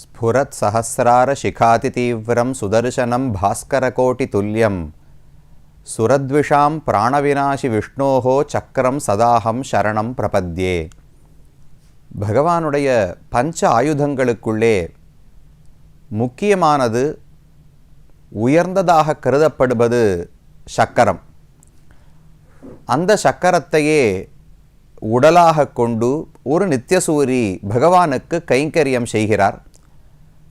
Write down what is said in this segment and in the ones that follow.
स्फुरत्सहस्रारशिखातितीव्रं सुदर्शनं भास्करकोटितुल्यं சுரத்விஷாம் பிராணவினாசி விஷ்ணோகோ சக்கரம் சதாகம் சரணம் பிரபத்யே பகவானுடைய பஞ்ச ஆயுதங்களுக்குள்ளே முக்கியமானது உயர்ந்ததாக கருதப்படுவது சக்கரம். அந்த சக்கரத்தையே உடலாக கொண்டு ஒரு நித்தியசூரி பகவானுக்கு கைங்கரியம் செய்கிறார்.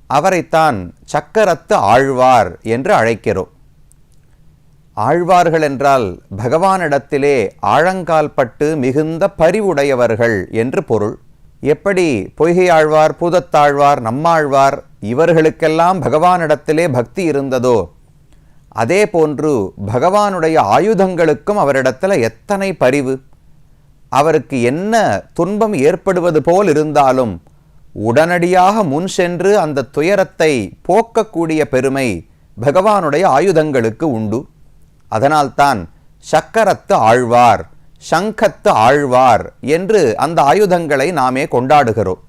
அவரைத்தான் சக்கரத்து ஆழ்வார் என்று அழைக்கிறோம். ஆழ்வார்கள் என்றால் பகவானிடத்திலே ஆழங்கால் பட்டு மிகுந்த பரிவுடையவர்கள் என்று பொருள். எப்படி பொய்கை ஆழ்வார் பூதத்தாழ்வார் நம்மாழ்வார் இவர்களுக்கெல்லாம் பகவானிடத்திலே பக்தி இருந்ததோ அதே போன்று பகவானுடைய ஆயுதங்களுக்கும் அவரிடத்தில் எத்தனை பரிவு? அவருக்கு என்ன துன்பம் ஏற்படுவது போல் இருந்தாலும் உடனடியாக முன் சென்று அந்த துயரத்தை போக்கக்கூடிய பெருமை பகவானுடைய ஆயுதங்களுக்கு உண்டு. அதனால்தான் சக்கரத்து ஆழ்வார் சங்கத்து ஆழ்வார் என்று அந்த ஆயுதங்களை நாமே கொண்டாடுகிறோம்.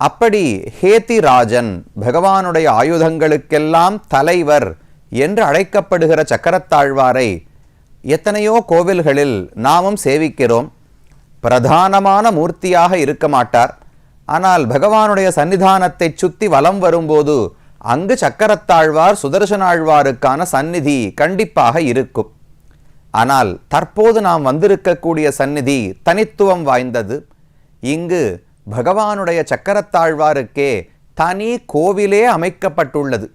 அப்படி ஹேத்திராஜன் பகவானுடைய ஆயுதங்களுக்கெல்லாம் தலைவர் என்று அழைக்கப்படுகிற சக்கரத்தாழ்வாரை எத்தனையோ கோவில்களில் நாமும் சேவிக்கிறோம். பிரதானமான மூர்த்தியாக இருக்க மாட்டார். ஆனால் பகவானுடைய சன்னிதானத்தை சுத்தி வலம் வரும்போது அங்கு சக்கரத்தாழ்வார் சுதர்சனாழ்வாருக்கான சந்நிதி கண்டிப்பாக இருக்கும். ஆனால் தற்போது நாம் வந்திருக்கக்கூடிய சந்நிதி தனித்துவம் வாய்ந்தது. இங்கு பகவானுடைய சக்கரத்தாழ்வாருக்கே தனி கோவிலே அமைக்கப்பட்டுள்ளது.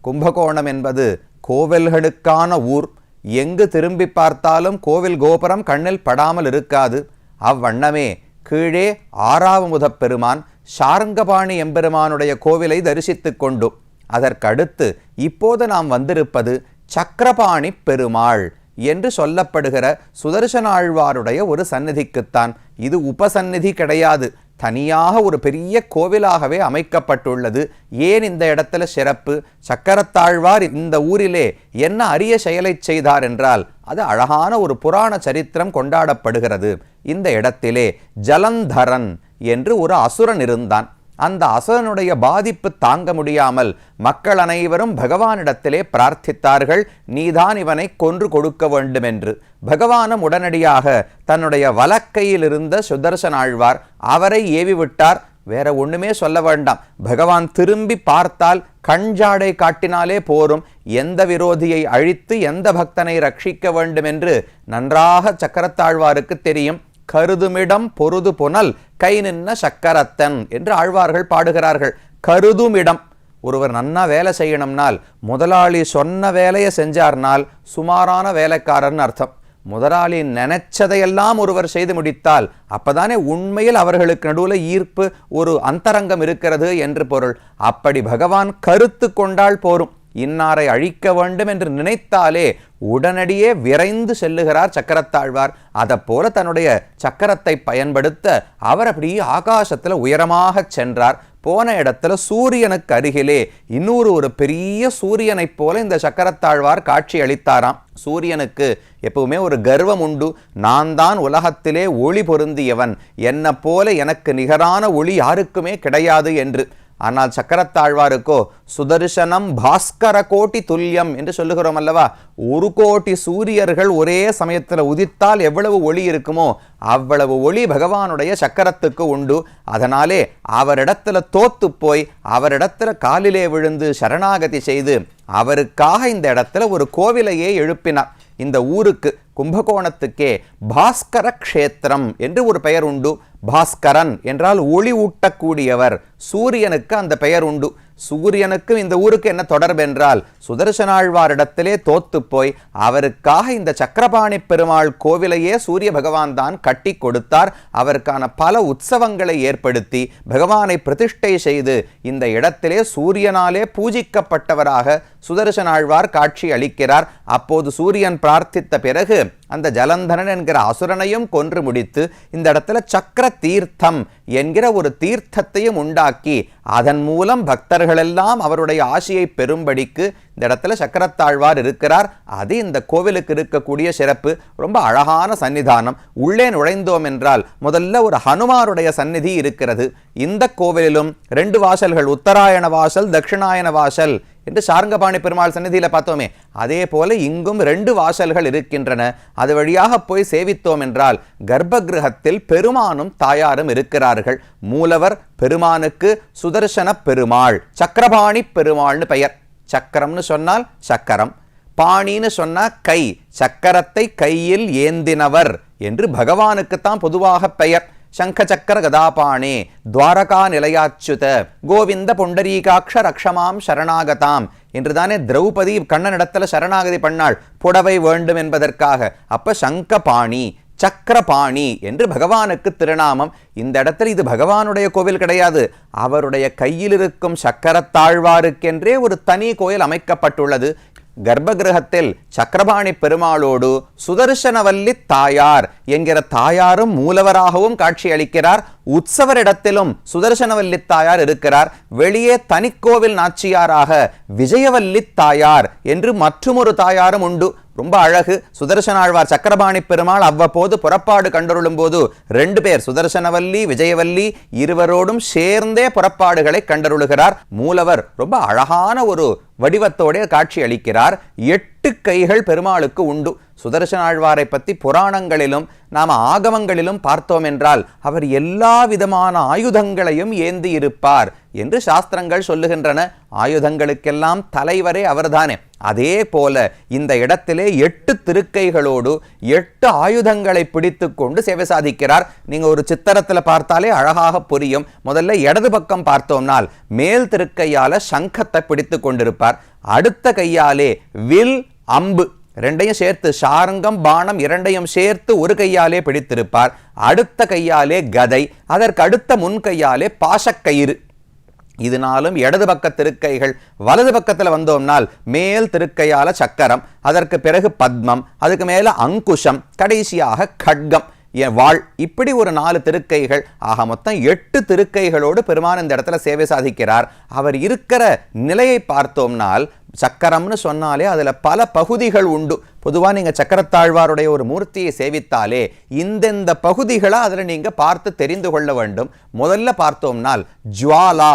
கும்பகோணம் என்பது கோவில்களுக்கான ஊர். எங்கு திரும்பி பார்த்தாலும் கோவில் கோபுரம் கண்ணில் படாமல் இருக்காது. அவ்வண்ணமே கீழே ஆறாவமுதப் பெருமான் சாரங்கபாணி எம்பெருமானுடைய கோவிலை தரிசித்துக் கொண்டும். அதற்கடுத்து இப்போது நாம் வந்திருப்பது சக்கரபாணி பெருமாள் என்று சொல்லப்படுகிற சுதர்சனாழ்வாருடைய ஒரு சந்நிதிக்குத்தான். இது உபசந்நிதி கிடையாது. தனியாக ஒரு பெரிய கோவிலாகவே அமைக்கப்பட்டுள்ளது. ஏன் இந்த இடத்துல சிறப்பு? சக்கரத்தாழ்வார் இந்த ஊரிலே என்ன அரிய செயலை செய்தார் என்றால் அது அழகான ஒரு புராண சரித்திரம் கொண்டாடப்படுகிறது. இந்த இடத்திலே ஜலந்தரன் என்று ஒரு அசுரன் இருந்தான். அந்த அசுரனுடைய பாதிப்பு தாங்க முடியாமல் மக்கள் அனைவரும் பகவானிடத்திலே பிரார்த்தித்தார்கள் நீதான் இவனை கொன்று கொடுக்க வேண்டும் என்று பகவானும் உடனடியாக தன்னுடைய வலக்கையில் இருந்த சுதர்சன் ஆழ்வார் அவரை ஏவி விட்டார் வேற ஒண்ணுமே சொல்ல வேண்டாம். பகவான் திரும்பி பார்த்தால் கஞ்சாடை காட்டினாலே போரும். எந்த விரோதியை அழித்து எந்த பக்தனை ரட்சிக்க வேண்டும் என்று நன்றாக சக்கரத்தாழ்வாருக்கு தெரியும். கருதுமிடம் பொருது புனல் கை நின்ன சக்கரத்தன் என்று ஆழ்வார்கள் பாடுகிறார்கள். கருதுமிடம். ஒருவர் நன்னா வேலை செய்யணும்னால் முதலாளி சொன்ன வேலையை செஞ்சார்னால் சுமாரான வேலைக்காரர்னு அர்த்தம். முதலாளி நினைச்சதையெல்லாம் ஒருவர் செய்து முடித்தால் அப்பதானே உண்மையில் அவர்களுக்கு நடுவில் ஈர்ப்பு ஒரு அந்தரங்கம் இருக்கிறது என்று பொருள். அப்படி பகவான் கருத்து கொண்டால் போரும். இன்னாரை அழிக்க வேண்டும் என்று நினைத்தாலே உடனடியே விரைந்து செல்லுகிறார் சக்கரத்தாழ்வார். அதை போல தன்னுடைய சக்கரத்தை பயன்படுத்த அவர் அப்படியே ஆகாசத்தில் உயரமாக சென்றார். போன இடத்துல சூரியனுக்கு அருகிலே இன்னொரு ஒரு பெரிய சூரியனைப் போல இந்த சக்கரத்தாழ்வார் காட்சி அளித்தாராம். சூரியனுக்கு எப்பவுமே ஒரு கர்வம் உண்டு. நான் தான் உலகத்திலே ஒளி பொருந்தியவன். என்ன போல எனக்கு நிகரான ஒளி யாருக்குமே கிடையாது என்று. ஆனால் சக்கரத்தாழ்வாருக்கோ சுதர்சனம் பாஸ்கர கோட்டி துல்லியம் என்று சொல்லுகிறோம் அல்லவா? ஒரு கோட்டி சூரியர்கள் ஒரே சமயத்தில் உதித்தால் எவ்வளவு ஒளி இருக்குமோ அவ்வளவு ஒளி பகவானுடைய சக்கரத்துக்கு உண்டு. அதனாலே அவரிடத்துல தோத்து போய் அவரிடத்துல காலிலே விழுந்து சரணாகதி செய்து அவருக்காக இந்த இடத்துல ஒரு கோவிலையே எழுப்பினார். இந்த ஊருக்கு கும்பகோணத்துக்கே பாஸ்கர க்ஷேத்திரம் என்று ஒரு பெயர் உண்டு. பாஸ்கரன் என்றால் ஒளி ஊட்டக்கூடியவர். சூரியனுக்கு அந்த பெயர் உண்டு. சூரியனுக்கு இந்த ஊருக்கு என்ன தொடர்பு என்றால் சுதர்சனாழ்வாரிடத்திலே தோத்து போய் அவருக்காக இந்த சக்கரபாணி பெருமாள் கோவிலையே சூரிய பகவான் தான் கட்டி கொடுத்தார். அவருக்கான பல உற்சவங்களை ஏற்படுத்தி பகவானை பிரதிஷ்டை செய்து இந்த இடத்திலே சூரியனாலே பூஜிக்கப்பட்டவராக சுதர்சன ஆழ்வார் காட்சி அளிக்கிறார். அப்போது சூரியன் பிரார்த்தித்த பிறகு அந்த ஜலந்தரன் என்கிற அசுரனையும் கொன்று முடித்து இந்த இடத்துல சக்கர தீர்த்தம் என்கிற ஒரு தீர்த்தத்தையும் உண்டாக்கி அதன் மூலம் பக்தர்களெல்லாம் அவருடைய ஆசையை பெறும்படிக்கு இந்த இடத்துல சக்கரத்தாழ்வார் இருக்கிறார். அது இந்த கோவிலுக்கு இருக்கக்கூடிய சிறப்பு. ரொம்ப அழகான சன்னிதானம் உள்ளே நுழைந்தோம் என்றால் முதல்ல ஒரு ஹனுமாருடைய சந்நிதி இருக்கிறது. இந்த கோவிலிலும் ரெண்டு வாசல்கள் உத்தராயண வாசல் தட்சிணாயன வாசல் என்று சாரங்கபாணி பெருமாள் சந்நிதியில பார்த்தோமே. அதே போல இங்கும் ரெண்டு வாசல்கள் இருக்கின்றன. அது வழியாக போய் சேவித்தோம் என்றால் கர்ப்ப கிரகத்தில் பெருமானும் தாயாரும் இருக்கிறார்கள். மூலவர் பெருமானுக்கு சுதர்சன பெருமாள் சக்கரபாணி பெருமாள்னு பெயர். சக்கரம்னு சொன்னால் சக்கரம். பாணின்னு சொன்னால் கை. சக்கரத்தை கையில் ஏந்தினவர் என்று பகவானுக்குத்தான் பொதுவாக பெயர். சங்க சக்கர கதாபாணே துவாரகா நிலையாச்சுத கோவிந்த பொண்டரீகாட்ச ரக்ஷமாம் சரணாகதாம் என்றுதானே திரௌபதி கண்ணனிடத்தில் சரணாகதி பண்ணாள். புடவை வேண்டும் என்பதற்காக. அப்ப சங்கபாணி சக்கரபாணி என்று பகவானுக்கு திருநாமம். இந்த இடத்துல இது பகவானுடைய கோவில் கிடையாது. அவருடைய கையில் இருக்கும் சக்கரத்தாழ்வாருக்கென்றே ஒரு தனி கோயில் அமைக்கப்பட்டுள்ளது. கர்ப்பகிரகத்தில் சக்கரபாணி பெருமாளோடு சுதர்சனவல்லி தாயார் என்கிற தாயாரும் மூலவராகவும் காட்சியளிக்கிறார். உற்சவரிடத்திலும் சுதர்சனவல்லி தாயார் இருக்கிறார். வெளியே தனிக்கோவில் நாச்சியாராக விஜயவல்லி தாயார் என்று மற்றுமொரு தாயாரும் உண்டு. ரொம்ப அழகு. சுதர்சனாழ்வார் சக்கரபாணி பெருமாள் அவ்வப்போது புறப்பாடு கண்டருளும் போது ரெண்டு பேர் சுதர்சனவல்லி விஜயவல்லி இருவரோடும் சேர்ந்தே புறப்பாடுகளை கண்டருளுகிறார். மூலவர் ரொம்ப அழகான ஒரு வடிவத்தோடைய காட்சி அளிக்கிறார். எட்டு கைகள் பெருமாளுக்கு உண்டு. சுதர்சனாழ்வாரை பற்றி புராணங்களிலும் நாம் ஆகமங்களிலும் பார்த்தோம் என்றால் அவர் எல்லா விதமான ஆயுதங்களையும் ஏந்தி இருப்பார் என்று சாஸ்திரங்கள் சொல்லுகின்றன. ஆயுதங்களுக்கெல்லாம் தலைவரே அவர்தானே. அதே போல இந்த இடத்திலே எட்டு திருக்கைகளோடு எட்டு ஆயுதங்களை பிடித்து கொண்டு சேவை சாதிக்கிறார். நீங்கள் ஒரு சித்திரத்தில் பார்த்தாலே அழகாக புரியும். முதல்ல இடது பக்கம் பார்த்தோம்னால் மேல் திருக்கையால் சங்கத்தை பிடித்து கொண்டிருப்பார். அடுத்த கையாலே வில் அம்பு ரெண்டையும் சேர்த்து சாரங்கம் பானம் இரண்டையும் சேர்த்து ஒரு கையாலே பிடித்திருப்பார். அடுத்த கையாலே கதை அதற்கு அடுத்த முன் கையாலே பாசக்கயிறு இதனாலும் இடது பக்க திருக்கைகள் வலது பக்கத்தில் வந்தோம்னால் மேல் திருக்கையால சக்கரம் அதற்கு பிறகு பத்மம் அதுக்கு மேல அங்குஷம் கடைசியாக கட்கம். வாழ் இப்படி ஒரு நாலு திருக்கைகள் ஆக மொத்தம் எட்டு திருக்கைகளோடு பெருமான் இந்த இடத்துல சேவை சாதிக்கிறார். அவர் இருக்கிற நிலையை பார்த்தோம்னால் சக்கரம்னு சொன்னாலே அதில் பல பகுதிகள் உண்டு. பொதுவாக நீங்கள் சக்கரத்தாழ்வாருடைய ஒரு மூர்த்தியை சேவித்தாலே இந்தெந்த பகுதிகளை அதில் நீங்கள் பார்த்து தெரிந்து கொள்ள வேண்டும். முதல்ல பார்த்தோம்னால் ஜுவாலா.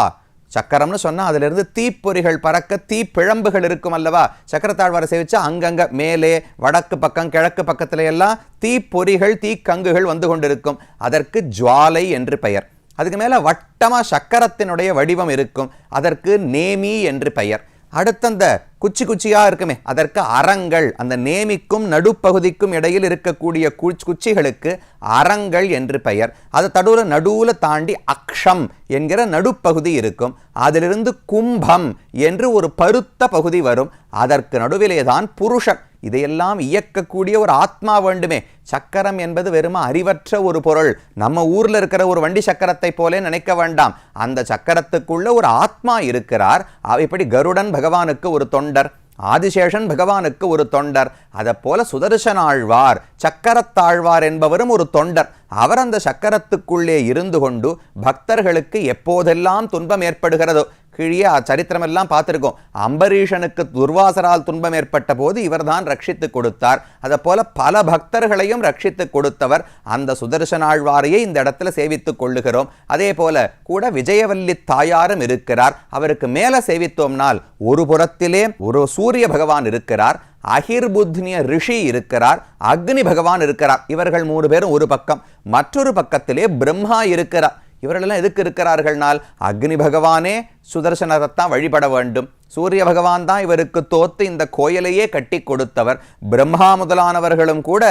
சக்கரம்னு சொன்னால் அதிலிருந்து தீப்பொறிகள் பறக்க தீப்பிழம்புகள் இருக்கும் அல்லவா? சக்கரத்தாழ்வாரை சேவிச்சா அங்கங்கே மேலே வடக்கு பக்கம் கிழக்கு பக்கத்துல எல்லாம் தீப்பொறிகள் தீக்கங்குகள் வந்து கொண்டிருக்கும். அதற்கு ஜுவாலை என்று பெயர். அதுக்கு மேலே வட்டமாக சக்கரத்தினுடைய வடிவம் இருக்கும். அதற்கு நேமி என்று பெயர். அடுத்தந்த குச்சி குச்சியா இருக்குமே அதற்கு அறங்கள் அந்த நேமிக்கும் நடுப்பகுதிக்கும் இடையில் இருக்கக்கூடிய குச்சி குச்சிகளுக்கு அறங்கள் என்று பெயர். அது தடுவில் நடுவுல தாண்டி அக்ஷம் என்கிற நடுப்பகுதி இருக்கும். அதிலிருந்து கும்பம் என்று ஒரு பருத்த பகுதி வரும். அதற்கு நடுவிலே தான் புருஷன் இதையெல்லாம் இயக்கக்கூடிய ஒரு ஆத்மா வேண்டுமே. சக்கரம் என்பது வெறும அறிவற்ற ஒரு பொருள். நம்ம ஊரில் இருக்கிற ஒரு வண்டி சக்கரத்தை போலே நினைக்க வேண்டாம். அந்த சக்கரத்துக்குள்ள ஒரு ஆத்மா இருக்கிறார். அவ- இப்படி கருடன் பகவானுக்கு ஒரு தொண்டர் ஆதிசேஷன் பகவானுக்கு ஒரு தொண்டர் அதை போல சுதர்சனாழ்வார் சக்கரத்தாழ்வார் என்பவரும் ஒரு தொண்டர். அவர் அந்த சக்கரத்துக்குள்ளே இருந்து கொண்டு பக்தர்களுக்கு எப்போதெல்லாம் துன்பம் ஏற்படுகிறதோ கீழே சரித்திரமெல்லாம் பார்த்துருக்கோம். அம்பரீஷனுக்கு துர்வாசரால் துன்பம் ஏற்பட்ட போது இவர்தான் ரட்சித்து கொடுத்தார். அதை போல பல பக்தர்களையும் ரட்சித்து கொடுத்தவர் அந்த சுதர்சனாழ்வாரையே இந்த இடத்துல சேவித்துக் கொள்ளுகிறோம். அதே போல கூட விஜயவல்லி தாயாரும் இருக்கிறார். அவருக்கு மேலே சேவித்தோம்னால் ஒரு புறத்திலே ஒரு சூரிய பகவான் இருக்கிறார். அகிர்புத்னிய ரிஷி இருக்கிறார். அக்னி பகவான் இருக்கிறார். இவர்கள் மூணு பேரும் ஒரு பக்கம். மற்றொரு பக்கத்திலே பிரம்மா இருக்கிறார். இவர்களெல்லாம் எதுக்கு இருக்கிறார்கள்னால் அக்னி பகவானே சுதர்சனத்தைத்தான் வழிபட வேண்டும். சூரிய பகவான் தான் இவருக்கு தோத்து இந்த கோயிலையே கட்டி கொடுத்தவர். பிரம்மா முதலானவர்களும் கூட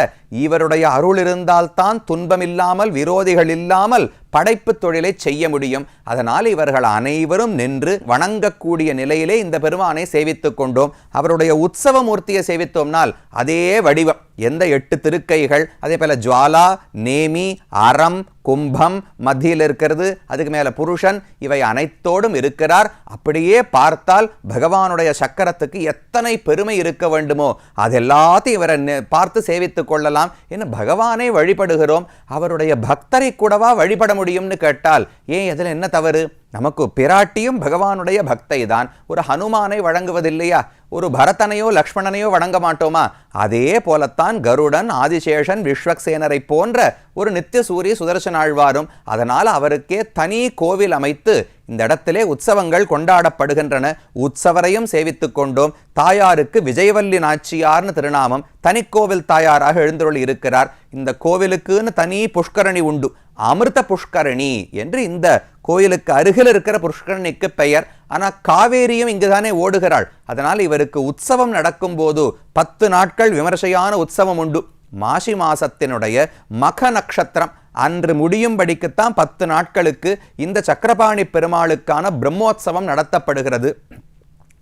இவருடைய அருள் இருந்தால்தான் துன்பமில்லாமல் விரோதிகள் இல்லாமல் படைப்பு தொழிலை செய்ய முடியும். அதனால் இவர்கள் அனைவரும் நின்று வணங்கக்கூடிய நிலையிலே இந்த பெருமானை சேவித்துக் கொண்டோம். அவருடைய உற்சவ மூர்த்தியை சேவித்தோம்னால் அதே வடிவம். எந்த எட்டு திருக்கைகள் அதே போல ஜுவாலா நேமி அறம் கும்பம் மத்தியில் இருக்கிறது அதுக்கு மேலே புருஷன் இவை அனைத்தோடும் இருக்க இருக்கிறார் அப்படியே பார்த்தால் பகவானுடைய சக்கரத்துக்கு எத்தனை பெருமை இருக்க வேண்டுமோ அது எல்லாத்தையும் இவரை பார்த்து சேவித்துக் கொள்ளலாம் என்ன பகவானை வழிபடுகிறோம். அவருடைய பக்தரை கூடவா வழிபட முடியும்னு கேட்டால் ஏன் இதில் என்ன தவறு? நமக்கு பிராட்டியும் பகவானுடைய பக்தை தான் ஒரு ஹனுமானை வழங்குவதில்லையா? ஒரு பரதனையோ லக்ஷ்மணனையோ வணங்க மாட்டோமா? அதே போலத்தான் கருடன் ஆதிசேஷன் விஸ்வக்சேனரை போன்ற ஒரு நித்திய சூரிய சுதர்சன ஆழ்வாரும் அதனால் அவருக்கே தனி கோவில் அமைத்து இந்த இடத்திலே உற்சவங்கள் கொண்டாடப்படுகின்றன. உற்சவரையும் சேவித்து கொண்டோம். தாயாருக்கு விஜயவல்லி நாச்சியார்னு திருநாமம் தனிக்கோவில் தாயாராக எழுந்தருள் இருக்கிறார். இந்த கோவிலுக்குன்னு தனி புஷ்கரணி உண்டு. அமிர்த புஷ்கரணி என்று இந்த கோயிலுக்கு அருகில் இருக்கிற புஷ்கரணிக்கு பெயர். ஆனால் காவேரியும் இங்குதானே ஓடுகிறாள். அதனால் இவருக்கு உற்சவம் நடக்கும்போது பத்து நாட்கள் விமர்சையான உற்சவம் உண்டு. மாசி மாசத்தினுடைய மக நட்சத்திரம். அன்று முடியும்படிக்குத்தான் பத்து நாட்களுக்கு இந்த சக்கரபாணி பெருமாளுக்கான பிரம்மோத்சவம் நடத்தப்படுகிறது.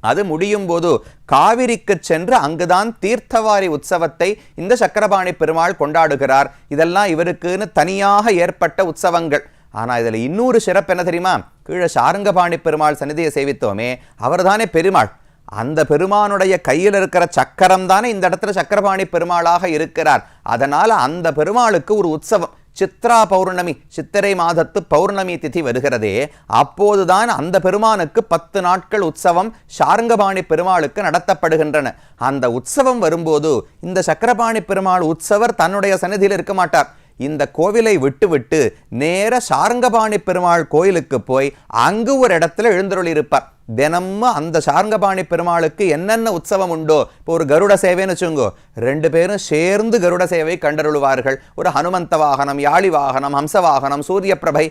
அது முடியும் போது காவிரிக்கு சென்று அங்குதான் தீர்த்தவாரி உற்சவத்தை இந்த சக்கரபாணி பெருமாள் கொண்டாடுகிறார். இதெல்லாம் இவருக்குன்னு தனியாக ஏற்பட்ட உற்சவங்கள். ஆனால் இதில் இன்னொரு சிறப்பு என்ன தெரியுமா? கீழே சாரங்கபாணி பெருமாள் சந்நிதியை சேவித்தோமே அவர்தானே பெருமாள். அந்த பெருமானுடைய கையில் இருக்கிற சக்கரம் தானே இந்த இடத்துல சக்கரபாணி பெருமாளாக இருக்கிறார். அதனால் அந்த பெருமாளுக்கு ஒரு உற்சவம். சித்ரா பௌர்ணமி சித்திரை மாதத்து பௌர்ணமி திதி வருகிறதே அப்போதுதான் அந்த பெருமானுக்கு பத்து நாட்கள் உற்சவம் சாரங்கபாணி பெருமாளுக்கு நடத்தப்படுகின்றன. அந்த உற்சவம் வரும்போது இந்த சக்கரபாணி பெருமாள் உற்சவர் தன்னுடைய சன்னதியில் இருக்க மாட்டார். இந்த கோவிலை விட்டுவிட்டு நேர சாரங்கபாணி பெருமாள் கோயிலுக்கு போய் அங்கு ஒரு இடத்துல எழுந்தருளி இருப்பார் தினமும் அந்த சாரங்கபாணி பெருமாளுக்கு என்னென்ன உற்சவம் உண்டோ இப்போ ஒரு கருட சேவைன்னு வச்சுங்கோ ரெண்டு பேரும் சேர்ந்து கருட சேவை கண்டருளுவார்கள். ஒரு ஹனுமந்த வாகனம் யாழி வாகனம் ஹம்ச வாகனம் சூரிய பிரபை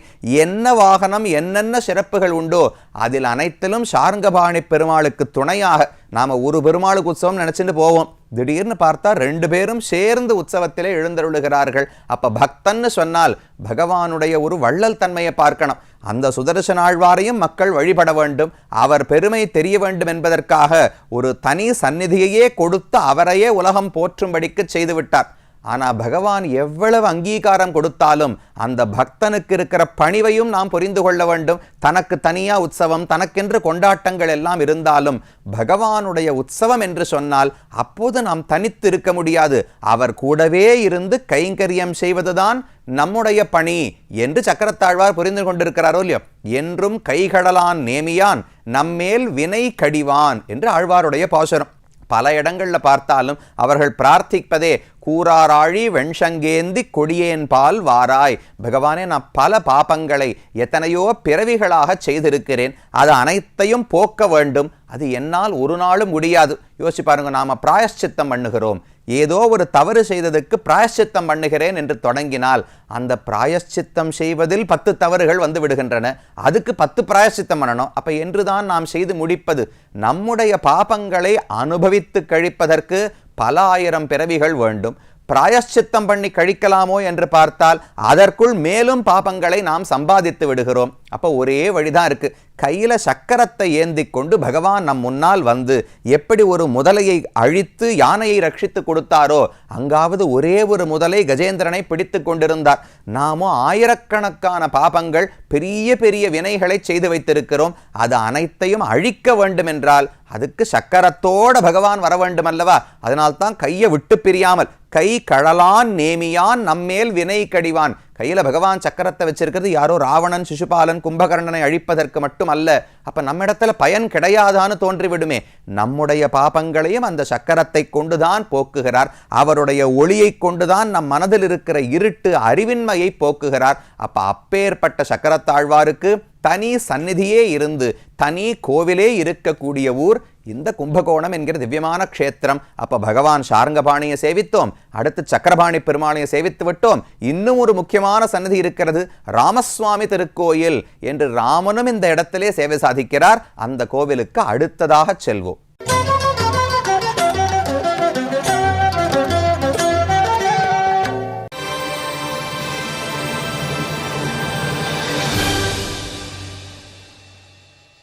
என்ன வாகனம் என்னென்ன சிறப்புகள் உண்டோ அதில் அனைத்திலும் சாரங்கபாணி பெருமாளுக்கு துணையாக நாம் ஒரு பெருமாளுக்கு உற்சவம் நினச்சிட்டு போவோம். திடீர்னு பார்த்தா ரெண்டு பேரும் சேர்ந்து உற்சவத்திலே எழுந்தருளுகிறார்கள். அப்ப பக்தன்னு சொன்னால் பகவானுடைய ஒரு வள்ளல் தன்மையை பார்க்கணும். அந்த சுதர்சன ஆழ்வாரையும் மக்கள் வழிபட வேண்டும். அவர் பெருமை தெரிய வேண்டும் என்பதற்காக ஒரு தனி சந்நிதியையே கொடுத்து அவரையே உலகம் போற்றும்படிக்கு செய்துவிட்டார் ஆனால் பகவான் எவ்வளவு அங்கீகாரம் கொடுத்தாலும் அந்த பக்தனுக்கு இருக்கிற பணிவையும் நாம் புரிந்து கொள்ள வேண்டும். தனக்கு தனியாக உற்சவம் தனக்கென்று கொண்டாட்டங்கள் எல்லாம் இருந்தாலும் பகவானுடைய உற்சவம் என்று சொன்னால் அப்போது நாம் தனித்து இருக்க முடியாது. அவர் கூடவே இருந்து கைங்கரியம் செய்வதுதான் நம்முடைய பணி என்று சக்கரத்தாழ்வார் புரிந்து கொண்டிருக்கிறாரோ இல்லையோ? என்றும் கைகடலான் நேமியான் நம்மேல் வினை கடிவான் என்று ஆழ்வாருடைய பாசுரம். பல இடங்களில் பார்த்தாலும் அவர்கள் பிரார்த்திப்பதே கூறாராழி வெண்சங்கேந்தி கொடியேன் பால் வாராய். பகவானே நான் பல பாபங்களை எத்தனையோ பிறவிகளாக செய்திருக்கிறேன். அது அனைத்தையும் போக்க வேண்டும். அது என்னால் ஒரு நாளும் முடியாது. யோசிச்சு பாருங்க நாம பிராயஷ்சித்தம் பண்ணுகிறோம். ஏதோ ஒரு தவறு செய்ததுக்கு பிராயஷ்சித்தம் பண்ணுகிறேன் என்று தொடங்கினால் அந்த பிராயஷ்சித்தம் செய்வதில் பத்து தவறுகள் வந்து விடுகின்றன. அதுக்கு பத்து பிராயஷ்சித்தம் பண்ணணும். அப்ப என்றுதான் நாம் செய்து முடிப்பது. நம்முடைய பாபங்களை அனுபவித்து கழிப்பதற்கு பல ஆயிரம் பிறவிகள் வேண்டும். பிராயஷ்சித்தம் பண்ணி கழிக்கலாமோ என்று பார்த்தால் அதற்குள் மேலும் பாபங்களை நாம் சம்பாதித்து விடுகிறோம். அப்போ ஒரே வழிதான் இருக்கு. கையில் சக்கரத்தை ஏந்தி கொண்டு பகவான் நம் முன்னால் வந்து எப்படி ஒரு முதலையை அழித்து யானையை ரட்சித்து கொடுத்தாரோ அங்காவது ஒரே ஒரு முதலை கஜேந்திரனை பிடித்து கொண்டிருந்தார். நாமும் ஆயிரக்கணக்கான பாபங்கள் பெரிய பெரிய வினைகளை செய்து வைத்திருக்கிறோம். அது அனைத்தையும் அழிக்க வேண்டும் என்றால் அதுக்கு சக்கரத்தோட பகவான் வர வேண்டும் அல்லவா அதனால்தான் கையை விட்டு பிரியாமல் கை கழலான் நேமியான் நம்மேல் வினை கடிவான். கையில பகவான் சக்கரத்தை வச்சிருக்கிறது யாரோ ராவணன் சிசுபாலன் கும்பகர்ணனை அழிப்பதற்கு மட்டும் அல்ல நம்ம இடத்துல பயன் கிடையாதான்னு தோன்றிவிடுமே. நம்முடைய பாபங்களையும் அந்த சக்கரத்தை கொண்டுதான் போக்குகிறார். அவருடைய ஒளியை கொண்டுதான் நம் மனதில் இருக்கிற இருட்டு அறிவின்மையை போக்குகிறார். அப்போ அப்பேற்பட்ட சக்கரத்தாழ்வாருக்கு தனி சந்நிதியே இருந்து தனி கோவிலே இருக்கக்கூடிய ஊர் இந்த கும்பகோணம் என்கிற திவ்யமான க்ஷேத்திரம். அப்ப பகவான் சாரங்கபாணியை சேவித்தோம். அடுத்து சக்கரபாணி பெருமாளையை சேவித்து விட்டோம். இன்னும் ஒரு முக்கியமான சன்னதி இருக்கிறது. ராமசுவாமி திருக்கோயில் என்று ராமனும் இந்த இடத்திலே சேவை சாதிக்கிறார். அந்த கோவிலுக்கு அடுத்ததாக செல்வோம்.